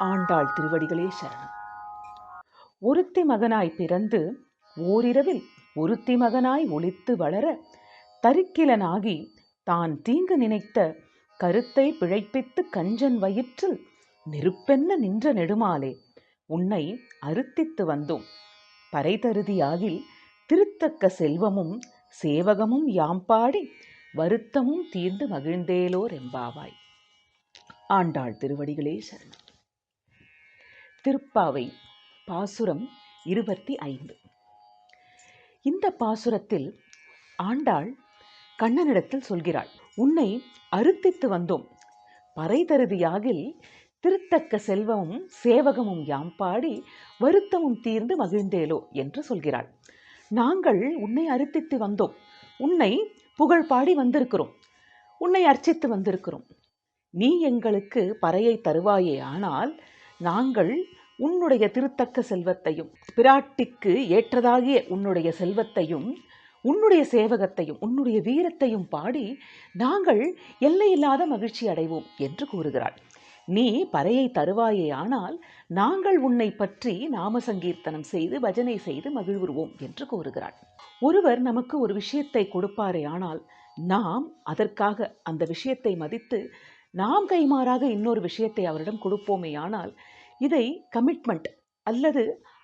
ஆண்டாள் திருவடிகளே சரணம். ஒருத்தி மகனாய் பிறந்து ஓரிரவில் ஒருத்தி மகனாய் ஒளித்து வளர தரிக்கிலனாகி தான் தீங்கு நினைத்த கருத்தை பிழைப்பித்து கஞ்சன் வயிற்றில் நெருப்பென்ன நின்ற நெடுமாலே உன்னை அறுத்தித்து வந்தோம். பறைதருதியாகில் திருத்தக்க செல்வமும் சேவகமும் யாம் பாடி வருத்தமும் தீர்ந்து மகிழ்ந்தேலோர் எம்பாவாய் ஆண்டாள் திருவடிகளே சரணம். திருப்பாவை பாசுரம் இருபத்தி ஐந்து. இந்த பாசுரத்தில் ஆண்டாள் கண்ணனிடத்தில் சொல்கிறாள் உன்னை அறுத்தித்து வந்தோம். பறைதருதியாகில் திருத்தக்க செல்வமும் சேவகமும் யாம் பாடி வருத்தமும் தீர்ந்து மகிழ்ந்தேலோ என்று சொல்கிறாள். நாங்கள் உன்னை அறுத்தித்து வந்தோம். உன்னை புகழ் பாடி வந்திருக்கிறோம். உன்னை அர்ச்சித்து வந்திருக்கிறோம். நீ எங்களுக்கு பறையை தருவாயே ஆனால் நாங்கள் உன்னுடைய திருத்தக்க செல்வத்தையும் பிராட்டிக்கு ஏற்றதாகிய உன்னுடைய செல்வத்தையும் உன்னுடைய சேவகத்தையும் உன்னுடைய வீரத்தையும் பாடி நாங்கள் எல்லையில்லாத மகிழ்ச்சி அடைவோம் என்று கூறுகிறாள். நீ பறையை தருவாயே ஆனால் நாங்கள் உன்னை பற்றி நாம சங்கீர்த்தனம் செய்து பஜனை செய்து மகிழ்வுறுவோம் என்று கூறுகிறாள். ஒருவர் நமக்கு ஒரு விஷயத்தை கொடுப்பாரே ஆனால் நாம் அதற்காக அந்த விஷயத்தை மதித்து நாம் கைமாறாக இன்னொரு விஷயத்தை அவரிடம் கொடுப்போமே ஆனால் இதை கமிட்மெண்ட் அல்லது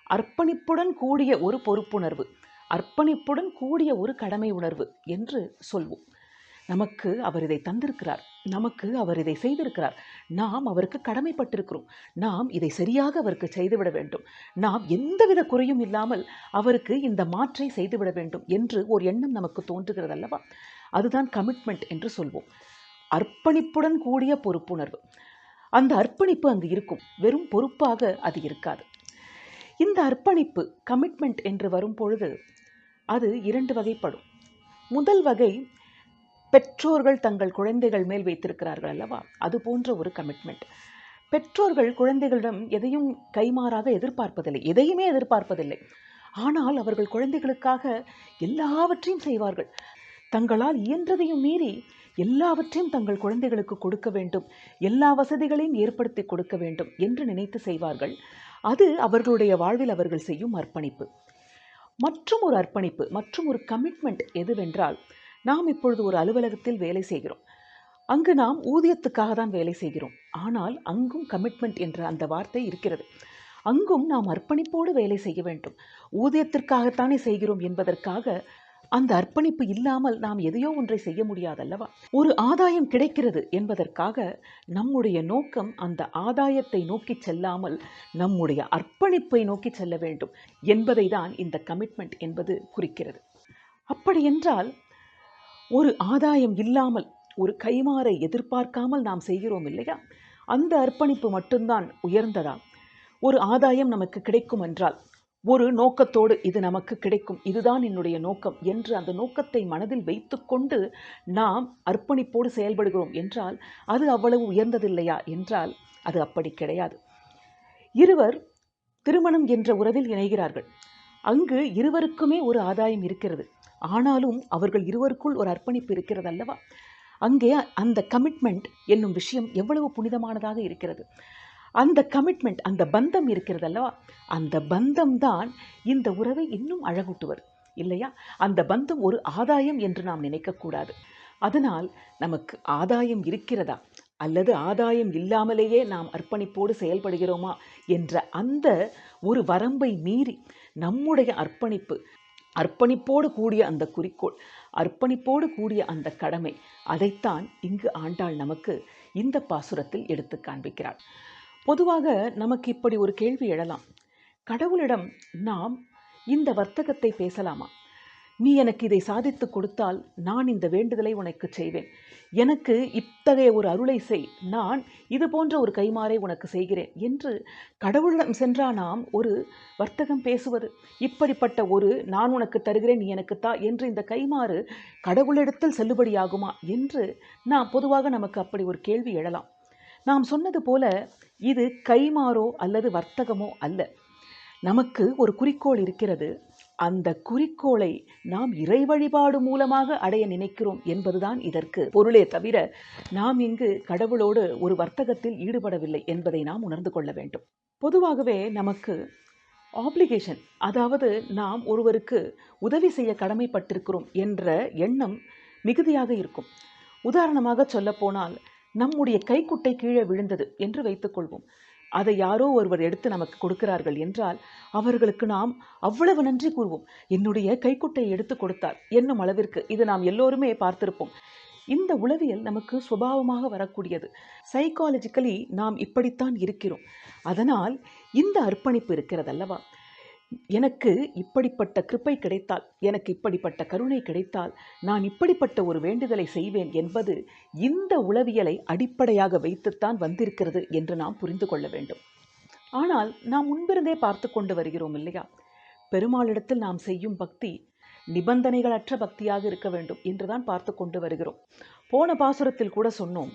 அர்ப்பணிப்புடன் கூடிய ஒரு பொறுப்புணர்வு அர்ப்பணிப்புடன் கூடிய ஒரு கடமை உணர்வு என்று சொல்வோம். நமக்கு அவர் இதை தந்திருக்கிறார். நமக்கு அவர் இதை செய்திருக்கிறார். நாம் அவருக்கு கடமைப்பட்டிருக்கிறோம். நாம் இதை சரியாக அவருக்கு செய்துவிட வேண்டும். நாம் எந்தவித குறையும் இல்லாமல் அவருக்கு இந்த மாற்றை செய்துவிட வேண்டும் என்று ஒரு எண்ணம் நமக்கு தோன்றுகிறது அல்லவா அதுதான் கமிட்மெண்ட் என்று சொல்வோம். அர்ப்பணிப்புடன் கூடிய பொறுப்புணர்வு. அந்த அர்ப்பணிப்பு அங்கு இருக்கும். வெறும் பொறுப்பாக அது இருக்காது. இந்த அர்ப்பணிப்பு கமிட்மெண்ட் என்று வரும் பொழுது அது இரண்டு வகைப்படும். முதல் வகை பெற்றோர்கள் தங்கள் குழந்தைகள் மேல் வைத்திருக்கிறார்கள் அல்லவா? அது போன்ற ஒரு கமிட்மெண்ட் பெற்றோர்கள் குழந்தைகளிடம் எதையும் கைமாறாக எதிர்பார்ப்பதில்லை. எதையுமே எதிர்பார்ப்பதில்லை. ஆனால் அவர்கள் குழந்தைகளுக்காக எல்லாவற்றையும் செய்வார்கள். தங்களால் இயன்றதையும் மீறி எல்லாவற்றையும் தங்கள் குழந்தைகளுக்கு கொடுக்க வேண்டும். எல்லா வசதிகளையும் ஏற்படுத்தி கொடுக்க வேண்டும் என்று நினைத்து செய்வார்கள். அது அவர்களுடைய வாழ்வில் அவர்கள் செய்யும் அர்ப்பணிப்பு. மற்றும் ஒரு அர்ப்பணிப்பு மற்றும் ஒரு கமிட்மெண்ட் எதுவென்றால் நாம் இப்பொழுது ஒரு அலுவலகத்தில் வேலை செய்கிறோம். அங்கு நாம் ஊதியத்துக்காக தான் வேலை செய்கிறோம். ஆனால் அங்கும் கமிட்மெண்ட் என்ற அந்த வார்த்தை இருக்கிறது. அங்கும் நாம் அர்ப்பணிப்போடு வேலை செய்ய வேண்டும். ஊதியத்திற்காகத்தானே செய்கிறோம் என்பதற்காக அந்த அர்ப்பணிப்பு இல்லாமல் நாம் எதையோ ஒன்றை செய்ய முடியாதல்லவா? ஒரு ஆதாயம் கிடைக்கிறது என்பதற்காக நம்முடைய நோக்கம் அந்த ஆதாயத்தை நோக்கி செல்லாமல் நம்முடைய அர்ப்பணிப்பை நோக்கி செல்ல வேண்டும் என்பதை தான் இந்த கமிட்மெண்ட் என்பது குறிக்கிறது. அப்படி என்றால் ஒரு ஆதாயம் இல்லாமல் ஒரு கைமாறை எதிர்பார்க்காமல் நாம் செய்கிறோம் இல்லையா? அந்த அர்ப்பணிப்பு மட்டும்தான் உயர்ந்ததா? ஒரு ஆதாயம் நமக்கு கிடைக்கும் என்றால் ஒரு நோக்கத்தோடு இது நமக்கு கிடைக்கும். இதுதான் என்னுடைய நோக்கம் என்று அந்த நோக்கத்தை மனதில் வைத்துக்கொண்டு நாம் அர்ப்பணிப்போடு செயல்படுகிறோம் என்றால் அது அவ்வளவு உயர்ந்ததில்லையா என்றால் அது அப்படி கிடையாது. இருவர் திருமணம் என்ற உறவில் இணைகிறார்கள். அங்கு இருவருக்குமே ஒரு ஆதாயம் இருக்கிறது. ஆனாலும் அவர்கள் இருவருக்குள் ஒரு அர்ப்பணிப்பு இருக்கிறது அல்லவா அங்கே அந்த கமிட்மெண்ட் என்னும் விஷயம் எவ்வளவு புனிதமானதாக இருக்கிறது. அந்த கமிட்மெண்ட் அந்த பந்தம் இருக்கிறதல்லவா? அந்த பந்தம் தான் இந்த உறவை இன்னும் அழகூட்டுவது. இல்லையா? அந்த பந்தம் ஒரு ஆதாயம் என்று நாம் நினைக்கக்கூடாது. அதனால் நமக்கு ஆதாயம் இருக்கிறதா? அல்லது ஆதாயம் இல்லாமலேயே நாம் அர்ப்பணிப்போடு செயல்படுகிறோமா என்ற அந்த ஒரு வரம்பை மீறி நம்முடைய அர்ப்பணிப்பு அர்ப்பணிப்போடு கூடிய அந்த குறிக்கோள் அர்ப்பணிப்போடு கூடிய அந்த கடமை அதைத்தான் இங்கு ஆண்டாள் நமக்கு இந்த பாசுரத்தில் எடுத்து காண்பிக்கிறாள். பொதுவாக நமக்கு இப்படி ஒரு கேள்வி எழலாம். கடவுளிடம் நாம் இந்த வர்த்தகத்தை பேசலாமா? நீ எனக்கு இதை சாதித்து கொடுத்தால் நான் இந்த வேண்டுதலை உனக்கு செய்வேன். எனக்கு இத்தகைய ஒரு அருளை செய். நான் இது போன்ற ஒரு கைமாறை உனக்கு செய்கிறேன் என்று கடவுளிடம் சென்றா நாம் ஒரு வர்த்தகம் பேசுவது? இப்படிப்பட்ட ஒரு நான் உனக்கு தருகிறேன் நீ எனக்கு தா என்று இந்த கைமாறு கடவுளிடத்தில் செல்லுபடியாகுமா? என்று நாம் பொதுவாக நமக்கு அப்படி ஒரு கேள்வி எழலாம். நாம் சொன்னது போல இது கைமாறோ அல்லது வர்த்தகமோ அல்ல. நமக்கு ஒரு குறிக்கோள் இருக்கிறது. அந்த குறிக்கோளை நாம் இறை வழிபாடு மூலமாக அடைய நினைக்கிறோம் என்பதுதான் இதற்கு பொருளே தவிர நாம் இங்கு கடவுளோடு ஒரு வர்த்தகத்தில் ஈடுபடவில்லை என்பதை நாம் உணர்ந்து கொள்ள வேண்டும். பொதுவாகவே நமக்கு ஆப்ளிகேஷன் அதாவது நாம் ஒருவருக்கு உதவி செய்ய கடமைப்பட்டிருக்கிறோம் என்ற எண்ணம் மிகுதியாக இருக்கும். உதாரணமாக சொல்லப்போனால் நம்முடைய கைக்குட்டை கீழே விழுந்தது என்று வைத்துக்கொள்வோம். அதை யாரோ ஒருவர் எடுத்து நமக்கு கொடுக்கிறார்கள் என்றால் அவர்களுக்கு நாம் அவ்வளவு நன்றி கூறுவோம். என்னுடைய கைக்குட்டை எடுத்து கொடுத்தார் என்னும் அளவிற்கு இது நாம் எல்லோருமே பார்த்திருப்போம். இந்த உளவியல் நமக்கு சுபாவமாக வரக்கூடியது. சைக்காலஜிக்கலி நாம் இப்படித்தான் இருக்கிறோம். அதனால் இந்த அர்ப்பணிப்பு இருக்கிறதல்லவா? எனக்கு இப்படிப்பட்ட கிருப்பை கிடைத்தால் எனக்கு இப்படிப்பட்ட கருணை கிடைத்தால் நான் இப்படிப்பட்ட ஒரு வேண்டுதலை செய்வேன் என்பது இந்த உளவியலை அடிப்படையாக வைத்துத்தான் வந்திருக்கிறது என்று நாம் புரிந்து கொள்ள வேண்டும். ஆனால் நாம் முன்பிருந்தே பார்த்து கொண்டு வருகிறோம் இல்லையா? பெருமாளிடத்தில் நாம் செய்யும் பக்தி நிபந்தனைகளற்ற பக்தியாக இருக்க வேண்டும் என்றுதான் பார்த்து கொண்டு வருகிறோம். போன பாசுரத்தில் கூட சொன்னோம்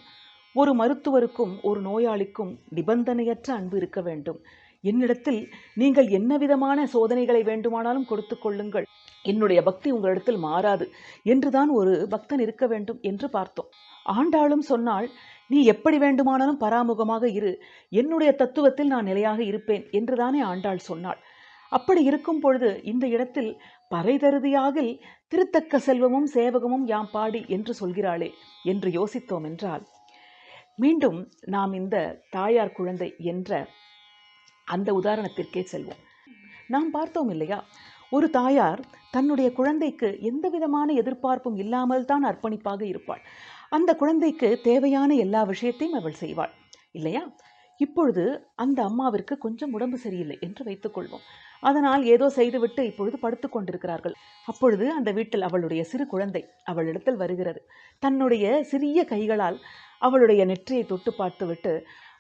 ஒரு மருத்துவருக்கும் ஒரு நோயாளிக்கும் நிபந்தனையற்ற அன்பு இருக்க வேண்டும். என்னிடத்தில் நீங்கள் என்ன விதமான சோதனைகளை வேண்டுமானாலும் கொடுத்து கொள்ளுங்கள். என்னுடைய பக்தி உங்களிடத்தில் மாறாது என்றுதான் ஒரு பக்தன் இருக்க வேண்டும் என்று பார்த்தோம். ஆண்டாளும் சொன்னால் நீ எப்படி வேண்டுமானாலும் பராமுகமாக இரு. என்னுடைய தத்துவத்தில் நான் நிலையாக இருப்பேன் என்றுதானே ஆண்டாள் சொன்னாள். அப்படி இருக்கும் பொழுது இந்த இடத்தில் பறைதருதியாகில் திருத்தக்க செல்வமும் சேவகமும் யாம் பாடி என்று சொல்கிறாளே என்று யோசித்தோம் என்றால் மீண்டும் நாம் இந்த தாயார் குழந்தை என்ற அந்த உதாரணத்திற்கே செல்வோம். நாம் பார்த்தோம் இல்லையா? ஒரு தாயார் தன்னுடைய குழந்தைக்கு எந்த விதமான எதிர்பார்ப்பும் இல்லாமல் தான் அர்ப்பணிப்பாக இருப்பாள். அந்த குழந்தைக்கு தேவையான எல்லா விஷயத்தையும் அவள் செய்வாள். இல்லையா? இப்பொழுது அந்த அம்மாவிற்கு கொஞ்சம் உடம்பு சரியில்லை என்று வைத்துக்கொள்வோம் அதனால் ஏதோ செய்துவிட்டு இப்பொழுது படுத்து கொண்டிருக்கிறார்கள். அப்பொழுது அந்த வீட்டில் அவளுடைய சிறு குழந்தை அவளிடத்தில் வருகிறது. தன்னுடைய சிறிய கைகளால் அவளுடைய நெற்றியை தொட்டு பார்த்துவிட்டு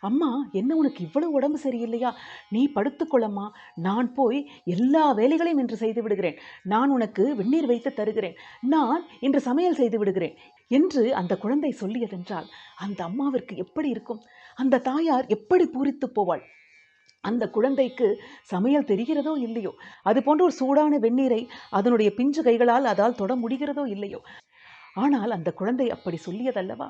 அம்மா என்ன உனக்கு இவ்வளவு உடம்பு சரியில்லையா? நீ படுத்துக்கொள்ளம்மா நான் போய் எல்லா வேலைகளையும் இன்று செய்து விடுகிறேன். நான் உனக்கு வெந்நீர் வைத்து தருகிறேன். நான் இன்று சமையல் செய்து விடுகிறேன் என்று அந்த குழந்தை சொல்லியதென்றால் அந்த அம்மாவிற்கு எப்படி இருக்கும்? அந்த தாயார் எப்படி பூரித்து போவாள்? அந்த குழந்தைக்கு சமையல் தெரிகிறதோ இல்லையோ? அது போன்ற ஒரு சூடான வெந்நீரை அதனுடைய பிஞ்சு கைகளால் அதால் தொட முடிகிறதோ இல்லையோ? ஆனால் அந்த குழந்தை அப்படி சொல்லியதல்லவா?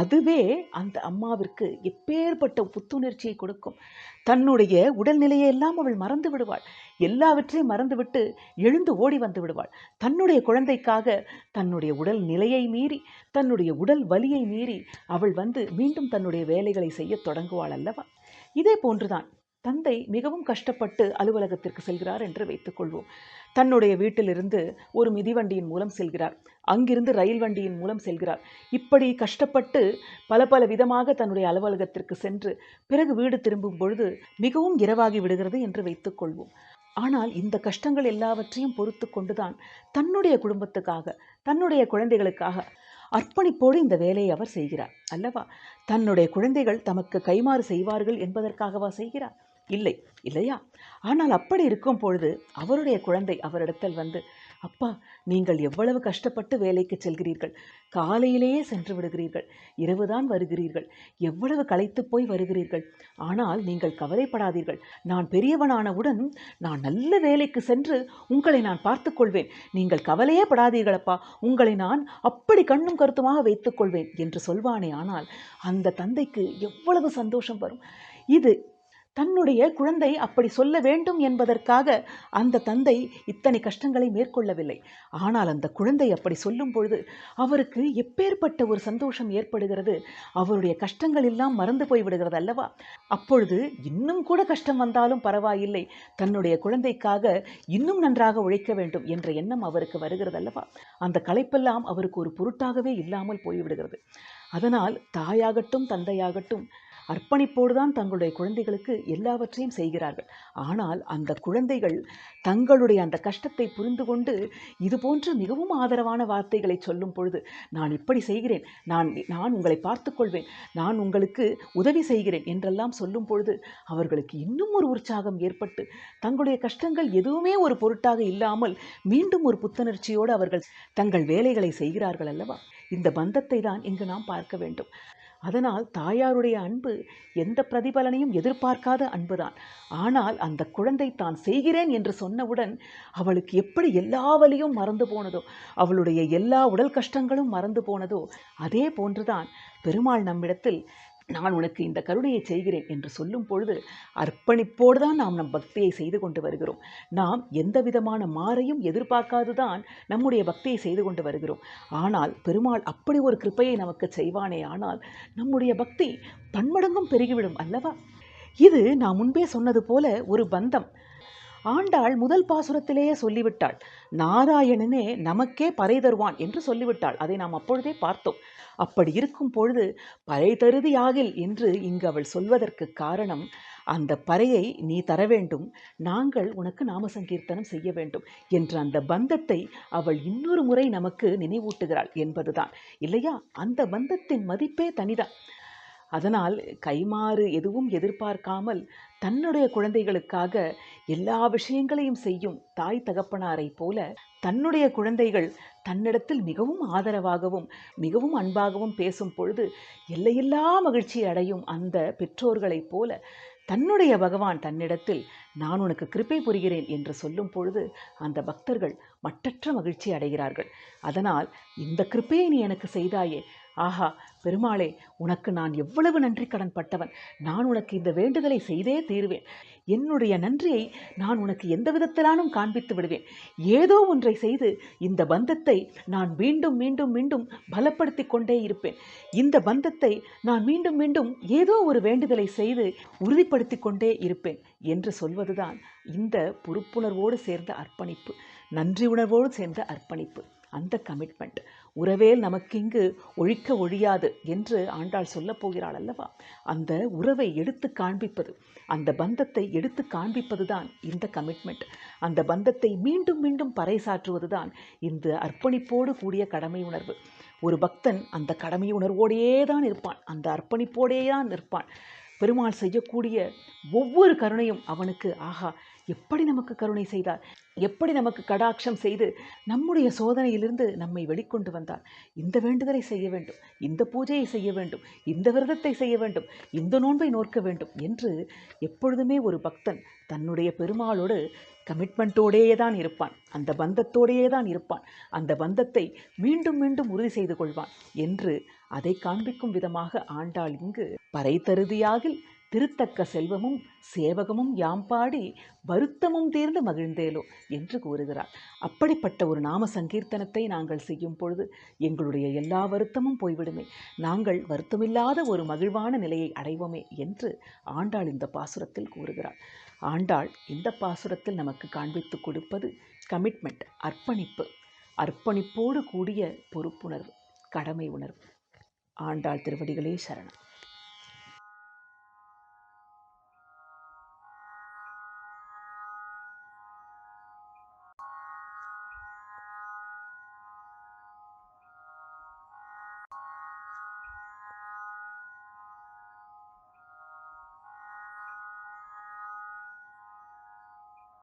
அதுவே அந்த அம்மாவிற்கு எப்பேற்பட்ட புத்துணர்ச்சியை கொடுக்கும். தன்னுடைய உடல்நிலையை எல்லாம் அவள் மறந்து விடுவாள். எல்லாவற்றையும் மறந்துவிட்டு எழுந்து ஓடி வந்து விடுவாள். தன்னுடைய குழந்தைக்காக தன்னுடைய உடல் நிலையை மீறி தன்னுடைய உடல் வலியை மீறி அவள் வந்து மீண்டும் தன்னுடைய வேலைகளை செய்யத் தொடங்குவாள் அல்லவா? இதே போன்றுதான் தந்தை மிகவும் கஷ்டப்பட்டு அலுவலகத்திற்கு செல்கிறார் என்று வைத்துக்கொள்வோம் தன்னுடைய வீட்டிலிருந்து ஒரு மிதிவண்டியின் மூலம் செல்கிறார். அங்கிருந்து ரயில் வண்டியின் மூலம் செல்கிறார். இப்படி கஷ்டப்பட்டு பல பல விதமாக தன்னுடைய அலுவலகத்திற்கு சென்று பிறகு வீடு திரும்பும் பொழுது மிகவும் இரவாகி விடுகிறது என்று வைத்துக்கொள்வோம் ஆனால் இந்த கஷ்டங்கள் எல்லாவற்றையும் பொறுத்து கொண்டுதான் தன்னுடைய குடும்பத்துக்காக தன்னுடைய குழந்தைகளுக்காக அர்ப்பணிப்போடு இந்த வேலையை அவர் செய்கிறார். அல்லவா? தன்னுடைய குழந்தைகள் தமக்கு கைமாறு செய்வார்கள் என்பதற்காகவா செய்கிறார்? இல்லை இல்லையா? ஆனால் அப்படி இருக்கும் பொழுது அவருடைய குழந்தை அவரிடத்தில் வந்து அப்பா நீங்கள் எவ்வளவு கஷ்டப்பட்டு வேலைக்கு செல்கிறீர்கள்? காலையிலேயே சென்று விடுகிறீர்கள். இரவுதான் வருகிறீர்கள். எவ்வளவு களைத்து போய் வருகிறீர்கள்? ஆனால் நீங்கள் கவலைப்படாதீர்கள். நான் பெரியவனானவுடன் நான் நல்ல வேலைக்கு சென்று உங்களை நான் பார்த்துக்கொள்வேன் நீங்கள் கவலையே படாதீர்களப்பா. உங்களை நான் அப்படி கண்ணும் கருத்துமாக வைத்துக்கொள்வேன் என்று சொல்வானே ஆனால் அந்த தந்தைக்கு எவ்வளவு சந்தோஷம் வரும். இது தன்னுடைய குழந்தை அப்படி சொல்ல வேண்டும் என்பதற்காக அந்த தந்தை இத்தனை கஷ்டங்களை மேற்கொள்ளவில்லை. ஆனால் அந்த குழந்தை அப்படி சொல்லும் பொழுது அவருக்கு எப்பேற்பட்ட ஒரு சந்தோஷம் ஏற்படுகிறது? அவருடைய கஷ்டங்கள் எல்லாம் மறந்து போய்விடுகிறது அல்லவா? அப்பொழுது இன்னும் கூட கஷ்டம் வந்தாலும் பரவாயில்லை. தன்னுடைய குழந்தைக்காக இன்னும் நன்றாக உழைக்க வேண்டும் என்ற எண்ணம் அவருக்கு வருகிறது அல்லவா? அந்த களைப்பெல்லாம் அவருக்கு ஒரு பொருட்டாகவே இல்லாமல் போய்விடுகிறது. அதனால் தாயாகட்டும் தந்தையாகட்டும் அர்ப்பணிப்போடு தான் தங்களுடைய குழந்தைகளுக்கு எல்லாவற்றையும் செய்கிறார்கள். ஆனால் அந்த குழந்தைகள் தங்களுடைய அந்த கஷ்டத்தை புரிந்து கொண்டு இதுபோன்று மிகவும் ஆதரவான வார்த்தைகளை சொல்லும் பொழுது நான் இப்படி செய்கிறேன் நான் நான் உங்களை பார்த்துக்கொள்வேன் நான் உங்களுக்கு உதவி செய்கிறேன் என்றெல்லாம் சொல்லும் பொழுது அவர்களுக்கு இன்னும் ஒரு உற்சாகம் ஏற்பட்டு தங்களுடைய கஷ்டங்கள் எதுவுமே ஒரு பொருட்டாக இல்லாமல் மீண்டும் ஒரு புத்துணர்ச்சியோடு அவர்கள் தங்கள் வேலைகளை செய்கிறார்கள் அல்லவா? இந்த பந்தத்தை தான் இங்கு நாம் பார்க்க வேண்டும். அதனால் தாயாருடைய அன்பு எந்த பிரதிபலனையும் எதிர்பார்க்காத அன்புதான். ஆனால் அந்த குழந்தை தான் செய்கிறேன் என்று சொன்னவுடன் அவளுக்கு எப்படி எல்லா வலியும் மறந்து போனதோ அவளுடைய எல்லா உடல் கஷ்டங்களும் மறந்து போனதோ அதே போன்றுதான் பெருமாள் நம்மிடத்தில் நான் உனக்கு இந்த கருணையை செய்கிறேன் என்று சொல்லும் பொழுது அர்ப்பணிப்போடு தான் நாம் நம் பக்தியை செய்து கொண்டு வருகிறோம். நாம் எந்த விதமான மாறையும் எதிர்பார்க்காதுதான் நம்முடைய பக்தியை செய்து கொண்டு வருகிறோம். ஆனால் பெருமாள் அப்படி ஒரு கிருப்பையை நமக்கு செய்வானே ஆனால் நம்முடைய பக்தி பன்மடங்கும் பெருகிவிடும் அல்லவா? இது நான் முன்பே சொன்னது போல ஒரு பந்தம். ஆண்டாள் முதல் பாசுரத்திலேயே சொல்லிவிட்டாள் நாராயணனே நமக்கே பறை தருவான் என்று சொல்லிவிட்டாள். அதை நாம் அப்பொழுதே பார்த்தோம். அப்படி இருக்கும் பொழுது பறை தருதி ஆகில் என்று இங்கு அவள் சொல்வதற்கு காரணம் அந்த பறையை நீ தர வேண்டும் நாங்கள் உனக்கு நாம சங்கீர்த்தனம் செய்ய வேண்டும் என்ற அந்த பந்தத்தை அவள் இன்னொரு முறை நமக்கு நினைவூட்டுகிறாள் என்பதுதான். இல்லையா? அந்த பந்தத்தின் மதிப்பே தனிதான். அதனால் கைமாறு எதுவும் எதிர்பார்க்காமல் தன்னுடைய குழந்தைகளுக்காக எல்லா விஷயங்களையும் செய்யும் தாய் தகப்பனாரை போல தன்னுடைய குழந்தைகள் தன்னிடத்தில் மிகவும் ஆதரவாகவும் மிகவும் அன்பாகவும் பேசும் பொழுது எல்லையில்லா மகிழ்ச்சி அடையும் அந்த பெற்றோர்களைப் போல தன்னுடைய பகவான் தன்னிடத்தில் நான் உனக்கு கிருப்பை புரிகிறேன் என்று சொல்லும் பொழுது அந்த பக்தர்கள் மட்டற்ற மகிழ்ச்சி அடைகிறார்கள். அதனால் இந்த கிருப்பையை நீ எனக்கு செய்தாயே ஆஹா பெருமாளே உனக்கு நான் எவ்வளவு நன்றி கடன் பட்டவன். நான் உனக்கு இந்த வேண்டுதலை செய்தே தீருவேன். என்னுடைய நன்றியை நான் உனக்கு எந்த விதத்திலானும் காண்பித்து விடுவேன். ஏதோ ஒன்றை செய்து இந்த பந்தத்தை நான் மீண்டும் மீண்டும் மீண்டும் பலப்படுத்தி கொண்டே இருப்பேன். இந்த பந்தத்தை நான் மீண்டும் மீண்டும் ஏதோ ஒரு வேண்டுதலை செய்து உறுதிப்படுத்தி கொண்டே இருப்பேன் என்று சொல்வதுதான் இந்த பொறுப்புணர்வோடு சேர்ந்த அர்ப்பணிப்பு. நன்றி உணர்வோடு சேர்ந்த அர்ப்பணிப்பு. அந்த கமிட்மெண்ட் உறவேல் நமக்கிங்கு ஒழிக்க ஒழியாது என்று ஆண்டாள் சொல்ல போகிறாள் அல்லவா? அந்த உறவை எடுத்து காண்பிப்பது அந்த பந்தத்தை எடுத்து காண்பிப்பது தான் இந்த கமிட்மெண்ட் அந்த பந்தத்தை மீண்டும் மீண்டும் பறைசாற்றுவது தான் இந்த அர்ப்பணிப்போடு கூடிய கடமை உணர்வு. ஒரு பக்தன் அந்த கடமை உணர்வோடையே தான் இருப்பான் அந்த அர்ப்பணிப்போடே தான் இருப்பான் பெருமாள் செய்யக்கூடிய ஒவ்வொரு கருணையும் அவனுக்கு ஆகா எப்படி நமக்கு கருணை செய்தார்? எப்படி நமக்கு கடாட்சம் செய்து நம்முடைய சோதனையிலிருந்து நம்மை வெளிக்கொண்டு வந்தார்? இந்த வேண்டுதலை செய்ய வேண்டும் இந்த பூஜையை செய்ய வேண்டும் இந்த விரதத்தை செய்ய வேண்டும் இந்த நோன்பை நோக்க வேண்டும் என்று எப்பொழுதுமே ஒரு பக்தன் தன்னுடைய பெருமாளோடு கமிட்மெண்ட்டோடையே தான் இருப்பான். அந்த பந்தத்தோடையே தான் இருப்பான். அந்த பந்தத்தை மீண்டும் மீண்டும் உறுதி செய்து கொள்வான் என்று அதை காண்பிக்கும் விதமாக ஆண்டாள் இங்கு பறை தருதியாகில் திருத்தக்க செல்வமும் சேவகமும் யாம் பாடி வருத்தமும் தீர்ந்து மகிழ்ந்தேலோ என்று கூறுகிறார். அப்படிப்பட்ட ஒரு நாம சங்கீர்த்தனத்தை நாங்கள் செய்யும் பொழுது எங்களுடைய எல்லா வருத்தமும் போய்விடுமே. நாங்கள் வருத்தமில்லாத ஒரு மகிழ்வான நிலையை அடைவோமே என்று ஆண்டாள் இந்த பாசுரத்தில் கூறுகிறார். ஆண்டாள் இந்த பாசுரத்தில் நமக்கு காண்பித்து கொடுப்பது கமிட்மெண்ட் அர்ப்பணிப்பு. அர்ப்பணிப்போடு கூடிய பொறுப்புணர்வு கடமை உணர்வு. ஆண்டாள் திருவடிகளே சரணம்.